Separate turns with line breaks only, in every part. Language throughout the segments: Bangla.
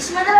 島
田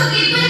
to keep it.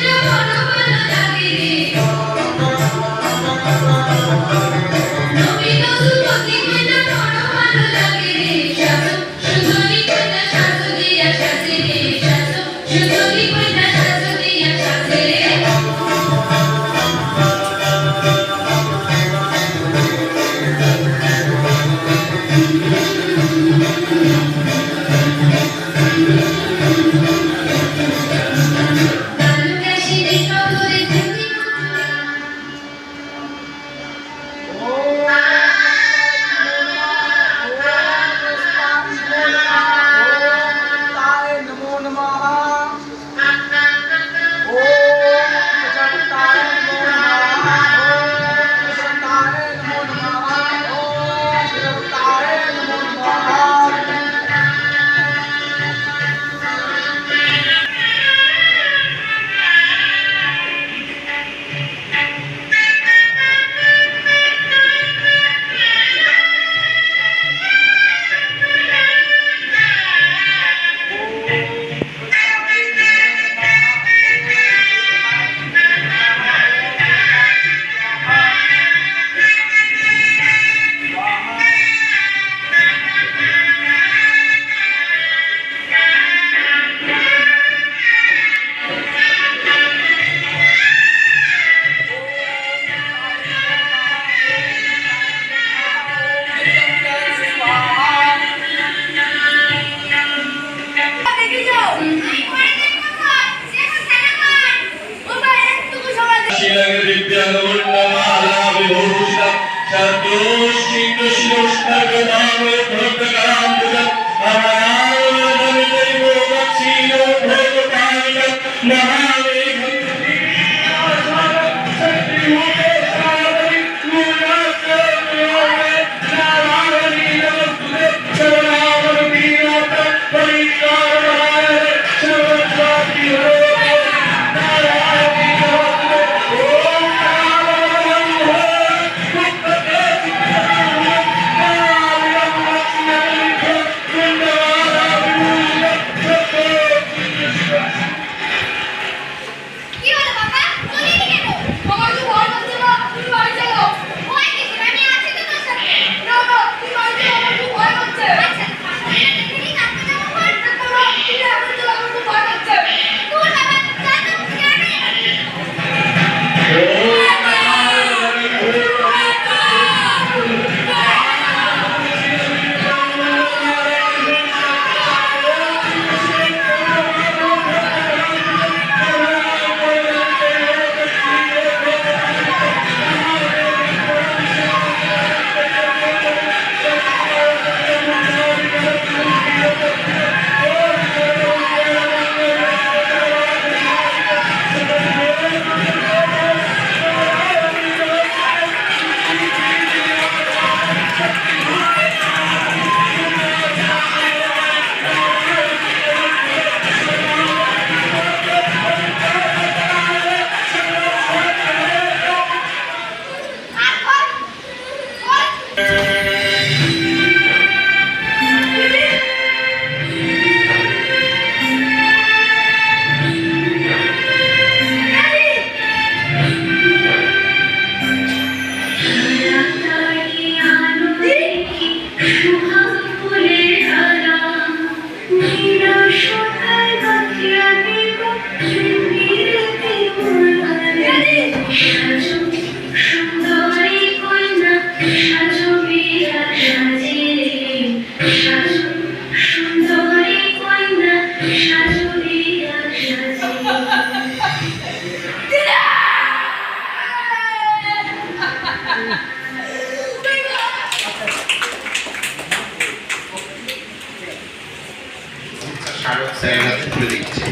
স্যারেরা তুলে
দিচ্ছে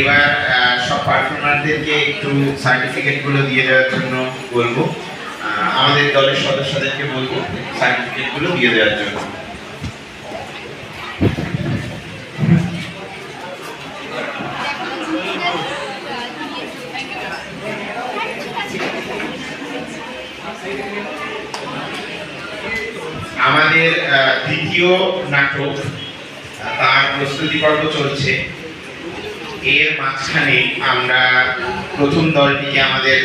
এবার সব পারফর্মারদেরকে একটু সার্টিফিকেটগুলো দিয়ে দেওয়ার জন্য বলব। আমাদের দলের সদস্যদেরকে বলব, সার্টিফিকেটগুলো দিয়ে দেওয়ার জন্য। আমাদের দ্বিতীয় নাটক তার প্রস্তুতি পর্ব চলছে। এর মাঝখানে আমরা প্রথম দলটিকে আমাদের